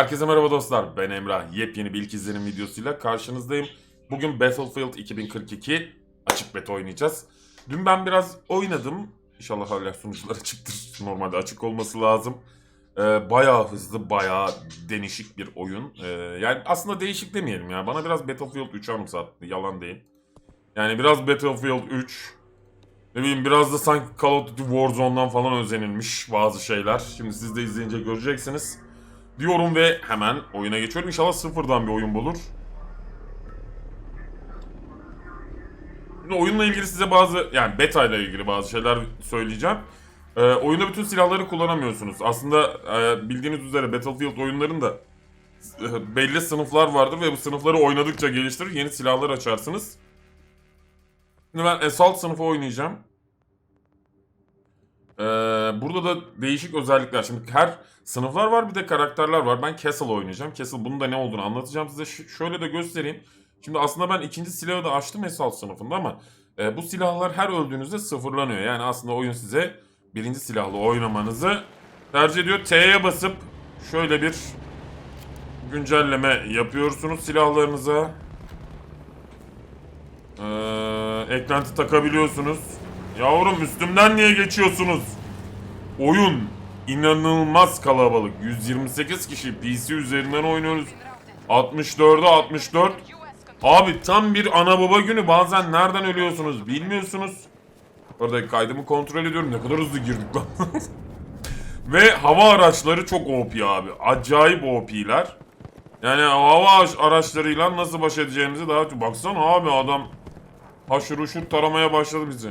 Herkese merhaba dostlar. Ben Emrah. Yepyeni bir ilk izlenim videosuyla karşınızdayım. Bugün Battlefield 2042 açık beta oynayacağız. Dün ben biraz oynadım. İnşallah hala sunucular açıktır. Normalde açık olması lazım. Ee, bayağı hızlı, bayağı değişik bir oyun. Ee, yani aslında değişik demeyelim ya. Bana biraz Battlefield 3 anımsattı. Yalan değil. Yani biraz Battlefield 3. Ne bileyim biraz da sanki Call of Duty Warzone'dan falan özenilmiş bazı şeyler. Şimdi siz de izleyince göreceksiniz diyorum ve hemen oyuna geçiyorum. İnşallah sıfırdan bir oyun bulur. Şimdi oyunla ilgili size bazı yani beta ile ilgili bazı şeyler söyleyeceğim. Ee, oyunda bütün silahları kullanamıyorsunuz. Aslında e, bildiğiniz üzere Battlefield oyunlarında e, belli sınıflar vardır ve bu sınıfları oynadıkça geliştirir yeni silahlar açarsınız. Şimdi ben Assault sınıfı oynayacağım. Ee, burada da değişik özellikler. Şimdi her sınıflar var bir de karakterler var. Ben Castle oynayacağım. Castle bunun da ne olduğunu anlatacağım size. Ş- şöyle de göstereyim. Şimdi aslında ben ikinci silahı da açtım Assault sınıfında ama e, bu silahlar her öldüğünüzde sıfırlanıyor. Yani aslında oyun size birinci silahla oynamanızı tercih ediyor. T'ye basıp şöyle bir güncelleme yapıyorsunuz silahlarınıza. Ee, eklenti takabiliyorsunuz. Yavrum üstümden niye geçiyorsunuz? Oyun inanılmaz kalabalık. 128 kişi PC üzerinden oynuyoruz. 64'e 64. Abi tam bir ana baba günü bazen nereden ölüyorsunuz bilmiyorsunuz. Orada kaydımı kontrol ediyorum ne kadar hızlı girdik lan. Ve hava araçları çok OP abi. Acayip OP'ler. Yani hava araçlarıyla nasıl baş edeceğimizi daha... Baksana abi adam haşır uşur taramaya başladı bizi.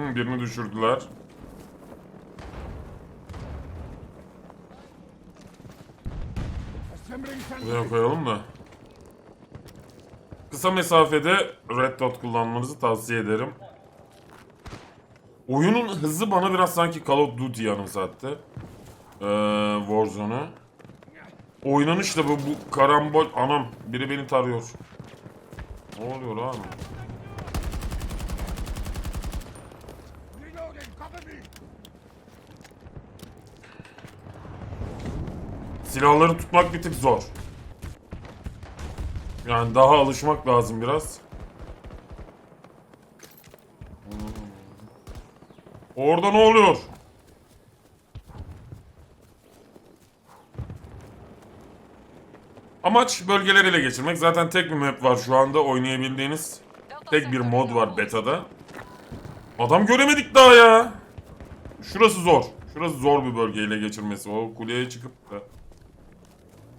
Hmm, birini düşürdüler. Buraya koyalım da. Kısa mesafede Red Dot kullanmanızı tavsiye ederim. Oyunun hızı bana biraz sanki Call of Duty anımsattı. Ee, Warzone'u. Oynanış da bu, bu karambol... Anam biri beni tarıyor. Ne oluyor abi? Silahları tutmak bir tık zor. Yani daha alışmak lazım biraz. Orada ne oluyor? Amaç bölgeleri ele geçirmek. Zaten tek bir map var şu anda oynayabildiğiniz. Tek bir mod var beta'da. Adam göremedik daha ya. Şurası zor. Şurası zor bir bölge ele geçirmesi. O kuleye çıkıp da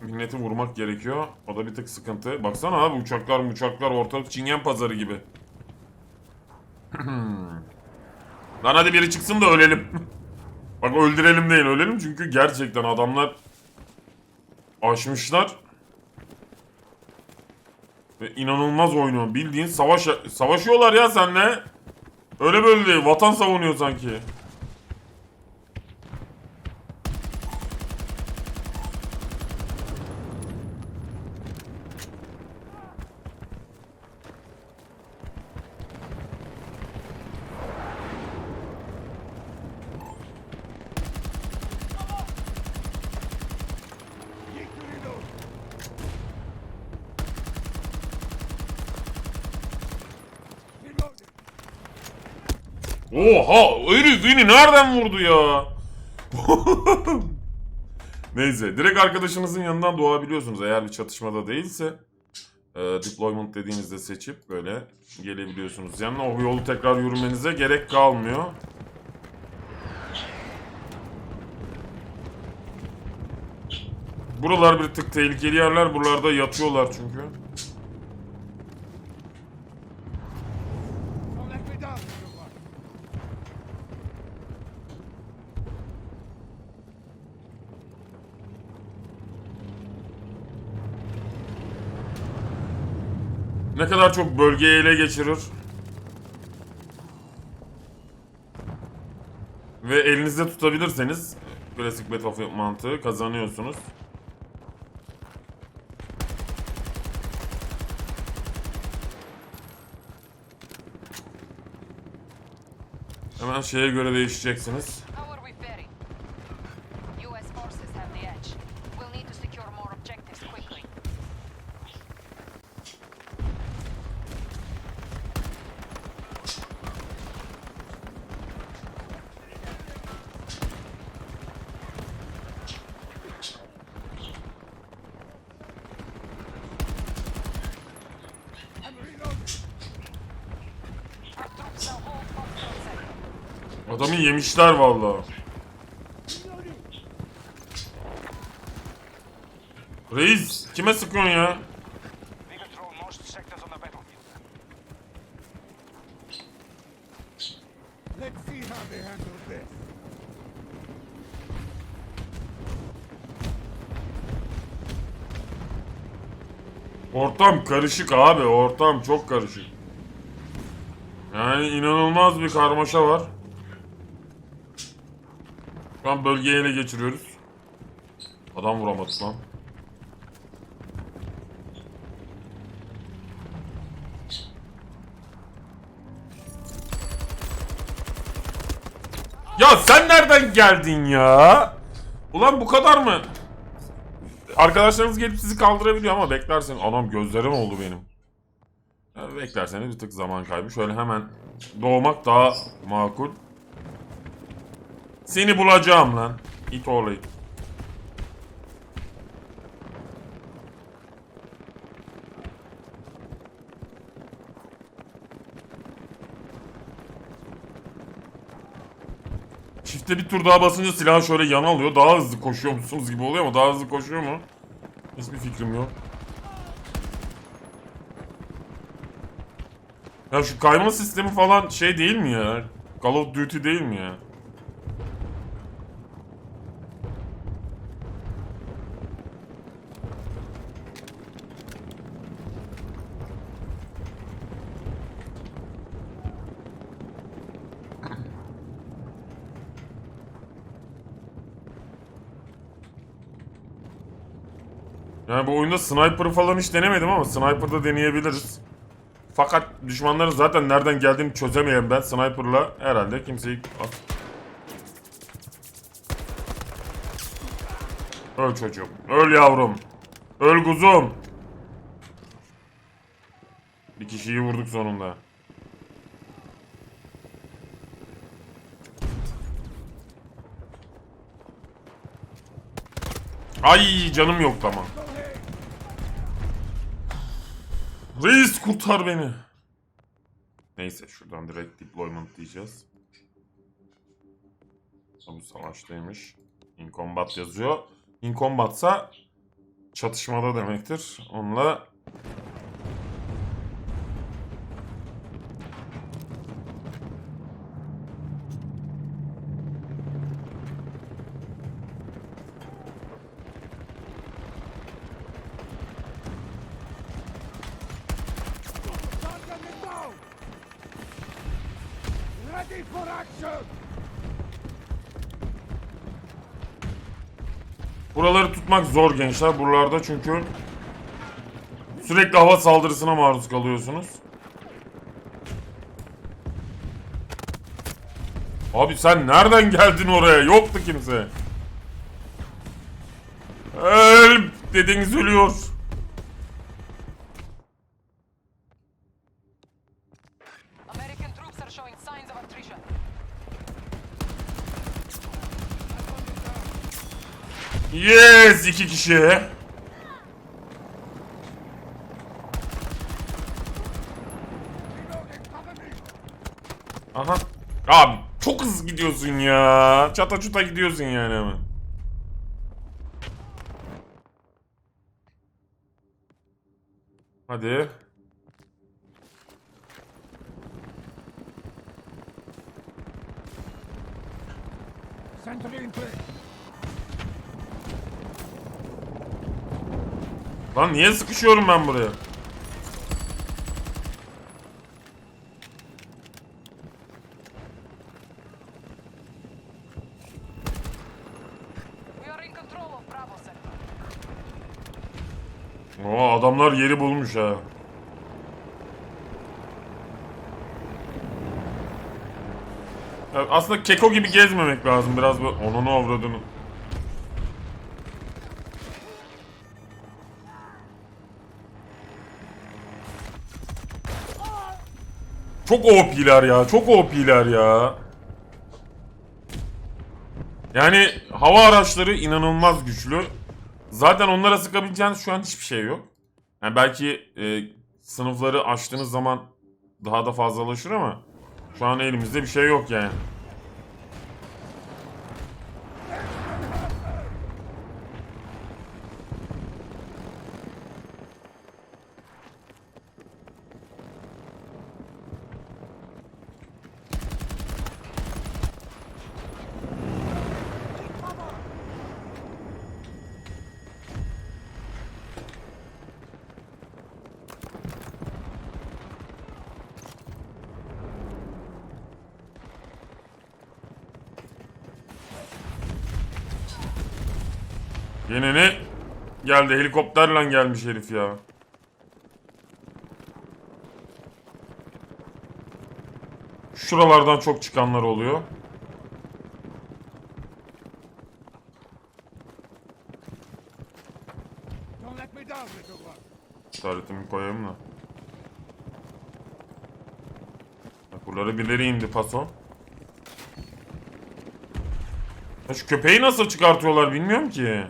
milleti vurmak gerekiyor. O da bir tık sıkıntı. Baksana abi uçaklar uçaklar ortalık çingen pazarı gibi. Lan hadi biri çıksın da ölelim. Bak öldürelim değil ölelim çünkü gerçekten adamlar aşmışlar. Ve inanılmaz oynuyor. Bildiğin savaş savaşıyorlar ya senle. Öyle böyle değil. Vatan savunuyor sanki. Oha herif beni nereden vurdu ya? Neyse direkt arkadaşınızın yanından doğabiliyorsunuz eğer bir çatışmada değilse. E, deployment dediğinizde seçip böyle gelebiliyorsunuz. Yani o yolu tekrar yürümenize gerek kalmıyor. Buralar bir tık tehlikeli yerler. Buralarda yatıyorlar çünkü. Ne kadar çok bölgeyi ele geçirir. Ve elinizde tutabilirseniz klasik Battlefield mantığı kazanıyorsunuz. Hemen şeye göre değişeceksiniz. Yemişler vallahi. Reis kime sıkıyorsun ya? Ortam karışık abi. Ortam çok karışık. Yani inanılmaz bir karmaşa var. An bölgeyi ele geçiriyoruz. Adam vuramadık lan. Ya sen nereden geldin ya? Ulan bu kadar mı? Arkadaşlarınız gelip sizi kaldırabiliyor ama beklersen anam gözlerim oldu benim. Ya beklerseniz bir tık zaman kaybı. Şöyle hemen doğmak daha makul. Seni bulacağım lan. İt it. Çifte bir tur daha basınca silah şöyle yana alıyor. Daha hızlı koşuyor musunuz gibi oluyor ama daha hızlı koşuyor mu? Hiçbir fikrim yok. Ya şu kayma sistemi falan şey değil mi ya? Call of Duty değil mi ya? Yani bu oyunda sniper falan hiç denemedim ama sniper'da deneyebiliriz. Fakat düşmanların zaten nereden geldiğini çözemeyen ben sniper'la herhalde kimseyi... Öl çocuğum. Öl yavrum. Öl kuzum. Bir kişiyi vurduk sonunda. Ay canım yok tamam. Reis kurtar beni. Neyse şuradan direkt deployment diyeceğiz. Bu savaştaymış. In combat yazıyor. In combatsa çatışmada demektir. Onunla tutmak zor gençler. Buralarda çünkü sürekli hava saldırısına maruz kalıyorsunuz. Abi sen nereden geldin oraya? Yoktu kimse. Help dediniz ölüyor. American troops are showing signs of attrition. Yes iki kişi. Aha. Abi çok hızlı gidiyorsun ya. Çata çuta gidiyorsun yani hemen. Hadi. Sentry in place! Lan niye sıkışıyorum ben buraya? Oo adamlar yeri bulmuş ha. Aslında keko gibi gezmemek lazım biraz böyle onunu avradını. Çok OP'ler ya. Çok OP'ler ya. Yani hava araçları inanılmaz güçlü. Zaten onlara sıkabileceğiniz şu an hiçbir şey yok. Yani belki e, sınıfları açtığınız zaman daha da fazlalaşır ama şu an elimizde bir şey yok yani. Yine ne? Geldi helikopterle gelmiş herif ya. Şuralardan çok çıkanlar oluyor. İşaretimi koyayım da. Bak buralara birileri indi paso. Ya şu köpeği nasıl çıkartıyorlar bilmiyorum ki.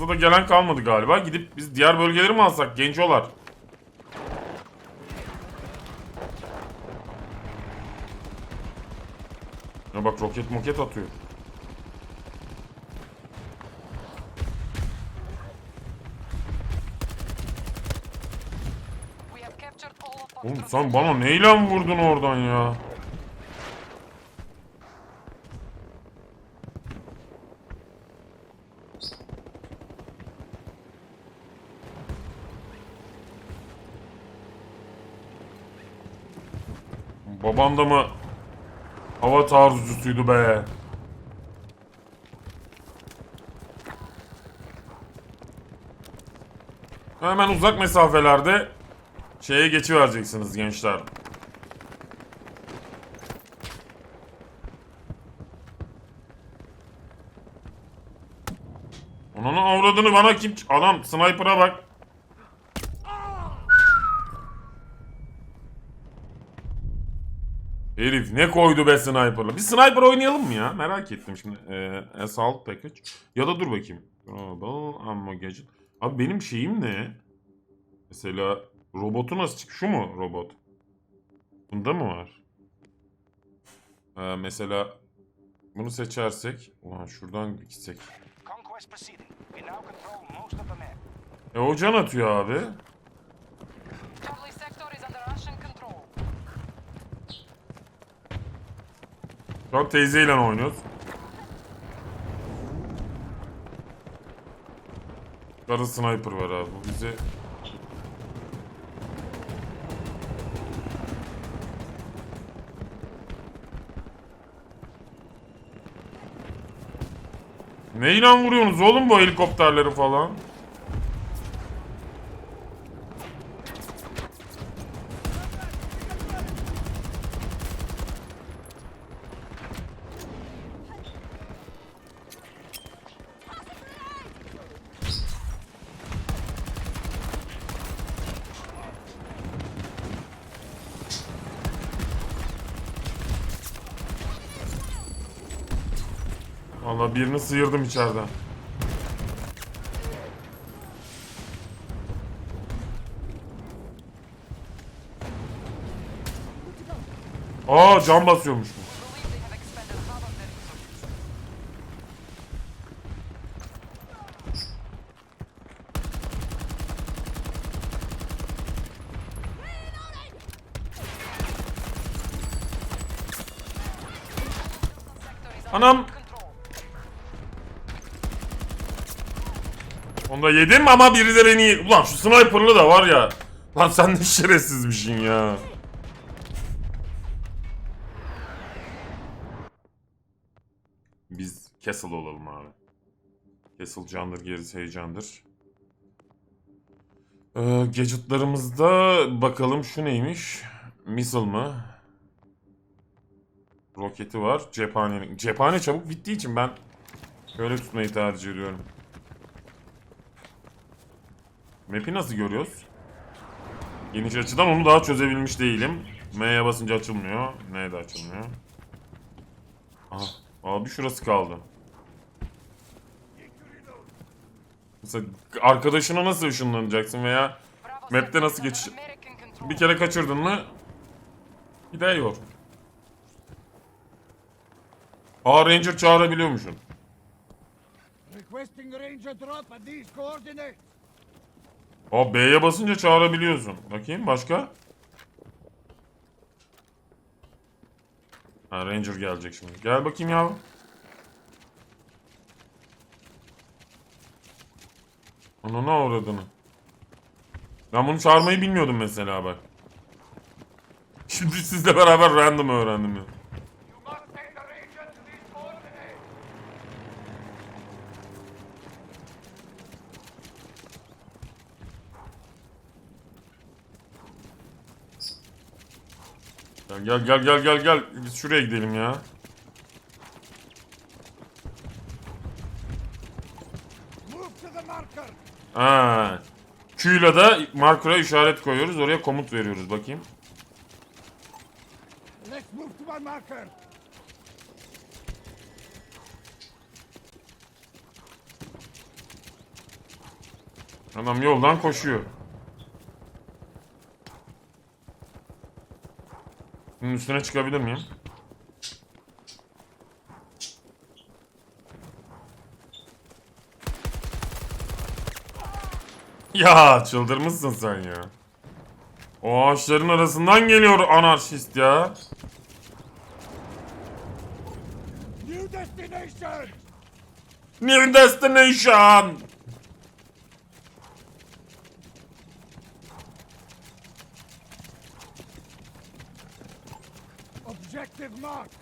Fazla da gelen kalmadı galiba. Gidip biz diğer bölgeleri mi alsak gencolar? Ya bak roket moket atıyor. Oğlum sen bana neyle vurdun oradan ya? Baban da mı hava taarruzcusuydu be? Hemen uzak mesafelerde şeye geçivereceksiniz gençler. Onun avradını bana kim... Adam sniper'a bak. Herif ne koydu be sniper'la. Bir sniper oynayalım mı ya? Merak ettim şimdi. Ee, assault package. Ya da dur bakayım. Global ammo gadget. Abi benim şeyim ne? Mesela robotu nasıl çık? Şu mu robot? Bunda mı var? Ee, mesela bunu seçersek. Ulan şuradan gitsek. E o can atıyor abi. Charlie sector is under Russian control. Şu an teyzeyle oynuyoruz. Karı sniper var abi. Bu bize... Neyle vuruyorsunuz oğlum bu helikopterleri falan? Valla birini sıyırdım içeriden. Aa cam basıyormuş bu. We Onu da yedim ama biri de beni... Ulan şu sniper'lı da var ya. Lan sen ne şerefsizmişsin ya. Biz Castle olalım abi. Castle candır gerisi heyecandır. Ee, gadgetlarımızda bakalım şu neymiş? Missile mı? Roketi var. Cephane. Cephane çabuk bittiği için ben şöyle tutmayı tercih ediyorum. Map'i nasıl görüyoruz? Geniş açıdan onu daha çözebilmiş değilim. M'ye basınca açılmıyor. N'ye de açılmıyor. Aha. Abi şurası kaldı. Mesela arkadaşına nasıl ışınlanacaksın veya Map'te nasıl geçiş- bir kere kaçırdın mı yok. Aa Ranger çağırabiliyormuşsun. Requesting ranger drop at these coordinates. Aa B'ye basınca çağırabiliyorsun. Bakayım başka? Ha Ranger gelecek şimdi. Gel bakayım ya. Ona ne uğradığını. Ben bunu çağırmayı bilmiyordum mesela bak. Şimdi sizle beraber random öğrendim ya. You must take the Ranger to these coordinates. Gel gel gel gel gel gel. Biz şuraya gidelim ya. Ha. Q'yla da marker'a işaret koyuyoruz. Oraya komut veriyoruz bakayım. Let's move to my marker. Adam yoldan koşuyor. Bunun üstüne çıkabilir miyim? Ya çıldırmışsın sen ya. O ağaçların arasından geliyor anarşist ya. New destination. New destination. Objective marked.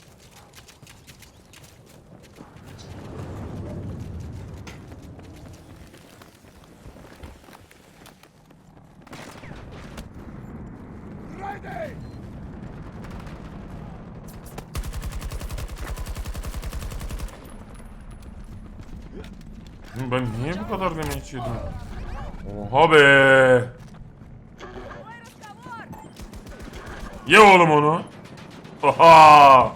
Ready! Ben niye bu kadar damage yedim? Oha be. Ye oğlum onu. Oha.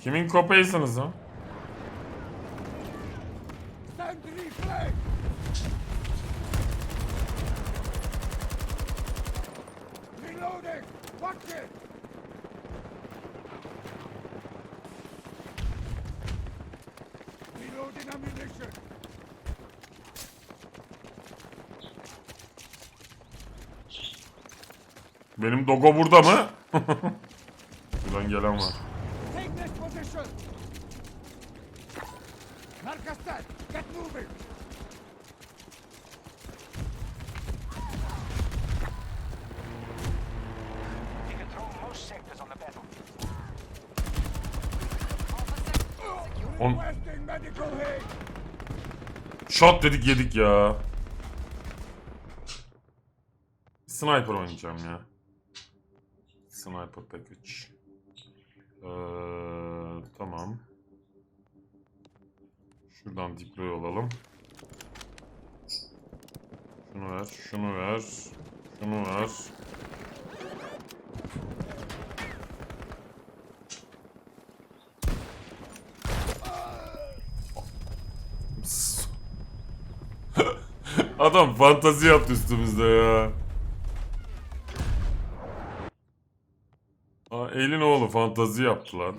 Kimin? Sentry flag! Reloading! Watch it! Reloading ammunition! Benim Dogo burada mı? Buradan gelen var. On shot dedik yedik ya. Sniper oynayacağım ya. Sniper package. Ee, tamam. Şuradan deploy olalım. Şunu ver, şunu ver, şunu ver. Adam fantazi yaptı üstümüzde ya. Elin oğlu fantazi yaptı lan.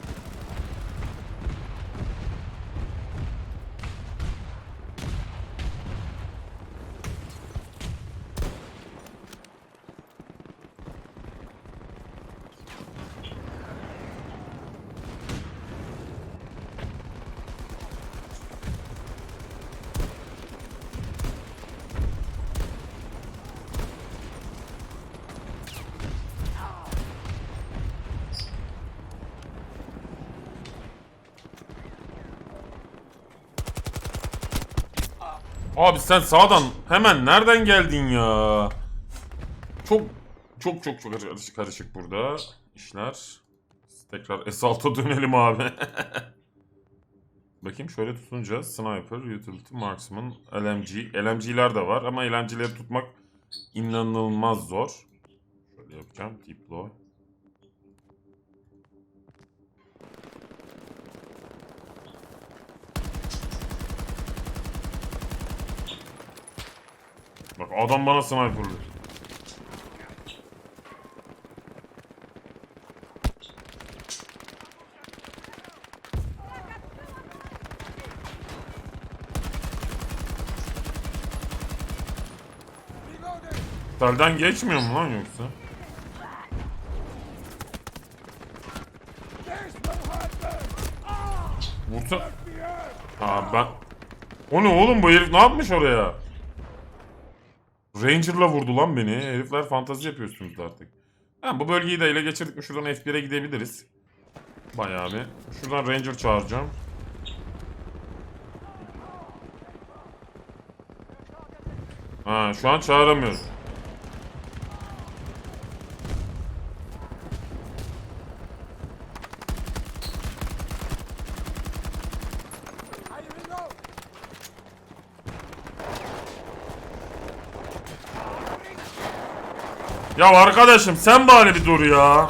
Abi sen sağdan hemen nereden geldin ya? Çok çok çok çok karışık, karışık burada işler. Tekrar Esalt'a dönelim abi. Bakayım şöyle tutunca Sniper, Utility, Marksman, LMG. LMG'ler de var ama LMG'leri tutmak inanılmaz zor. Şöyle yapacağım. Deploy. Bak adam bana sniperlıyor. Telden geçmiyor mu lan yoksa? Vursa... Ha ben... O ne oğlum bu herif ne yapmış oraya? Ranger'la vurdu lan beni. Herifler fantazi yapıyorsunuz artık. Ha, bu bölgeyi de ele geçirdik mi şuradan F1'e gidebiliriz. Bayağı bir. Şuradan Ranger çağıracağım. Ha şu an çağıramıyorum. Ya arkadaşım sen bari bir dur ya.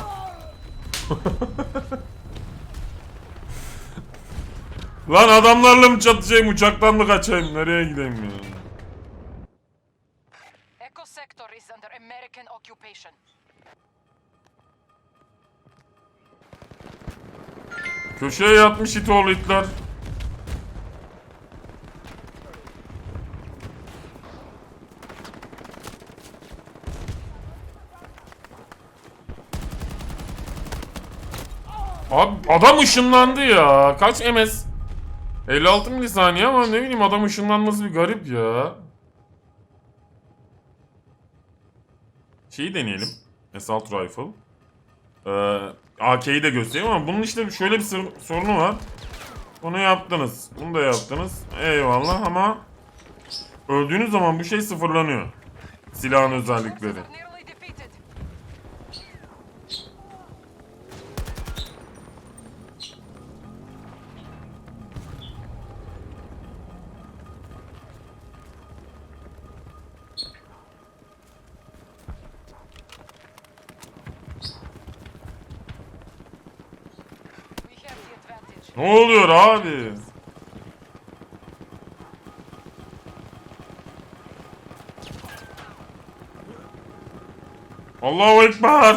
Lan adamlarla mı çatışayım uçaktan mı kaçayım nereye gideyim ya? Echo sector is under American occupation. Köşeye yatmış it oğlu itler. Abi adam ışınlandı ya. Kaç MS? 56 milisaniye ama ne bileyim adam ışınlanması bir garip ya. Şeyi deneyelim. Assault Rifle. Ee, AK'yi de göstereyim ama bunun işte şöyle bir sor- sorunu var. Bunu yaptınız. Bunu da yaptınız. Eyvallah ama öldüğünüz zaman bu şey sıfırlanıyor. Silahın özellikleri. Ne oluyor abi? Allahu Ekber.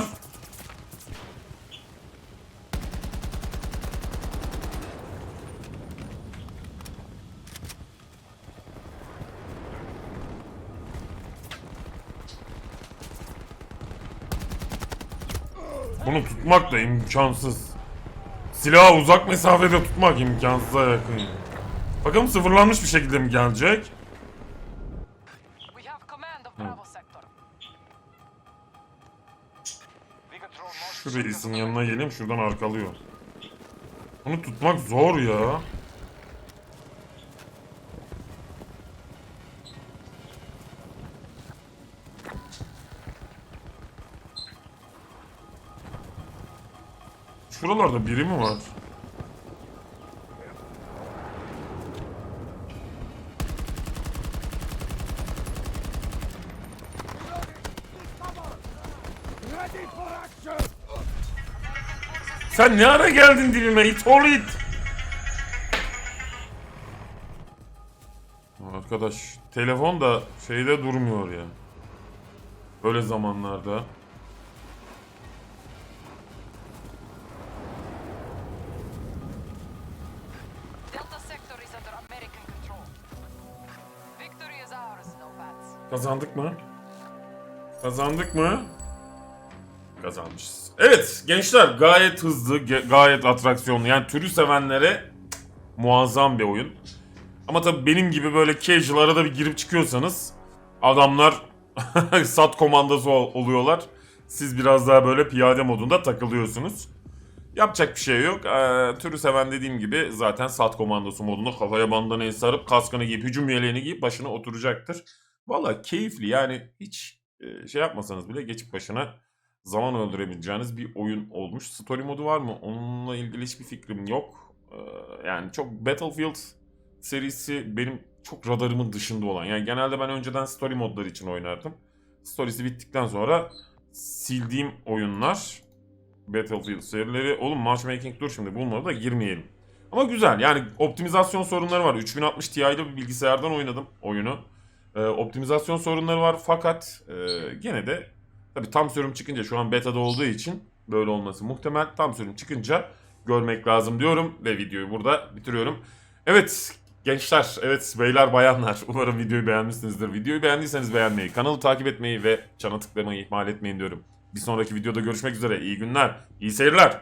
Bunu tutmak da imkansız. Silahı uzak mesafede tutmak imkansıza yakın. Bakalım sıfırlanmış bir şekilde mi gelecek? Şu reisin yanına geleyim şuradan arkalıyor. Bunu tutmak zor ya. Şuralarda biri mi var? Sen ne ara geldin dibime it oğlu it. Arkadaş telefon da şeyde durmuyor ya. Böyle zamanlarda. Kazandık mı? Kazandık mı? Kazanmışız. Evet gençler gayet hızlı, gayet atraksiyonlu. Yani türü sevenlere muazzam bir oyun. Ama tabii benim gibi böyle casual arada bir girip çıkıyorsanız adamlar sat komandası ol- oluyorlar. Siz biraz daha böyle piyade modunda takılıyorsunuz. Yapacak bir şey yok. Ee, türü seven dediğim gibi zaten sat komandosu modunda kafaya bandanayı sarıp kaskını giyip hücum yeleğini giyip başına oturacaktır. Valla keyifli yani hiç e, şey yapmasanız bile geçip başına zaman öldürebileceğiniz bir oyun olmuş. Story modu var mı? Onunla ilgili hiçbir fikrim yok. Ee, yani çok Battlefield serisi benim çok radarımın dışında olan. Yani genelde ben önceden story modları için oynardım. Story'si bittikten sonra sildiğim oyunlar Battlefield serileri. Oğlum matchmaking dur şimdi bunlara da girmeyelim. Ama güzel yani optimizasyon sorunları var. 3060 Ti'de bir bilgisayardan oynadım oyunu. Ee, optimizasyon sorunları var fakat e, gene de tabii tam sürüm çıkınca şu an beta'da olduğu için böyle olması muhtemel. Tam sürüm çıkınca görmek lazım diyorum ve videoyu burada bitiriyorum. Evet gençler, evet beyler bayanlar umarım videoyu beğenmişsinizdir. Videoyu beğendiyseniz beğenmeyi, kanalı takip etmeyi ve çana tıklamayı ihmal etmeyin diyorum. Bir sonraki videoda görüşmek üzere. İyi günler, iyi seyirler.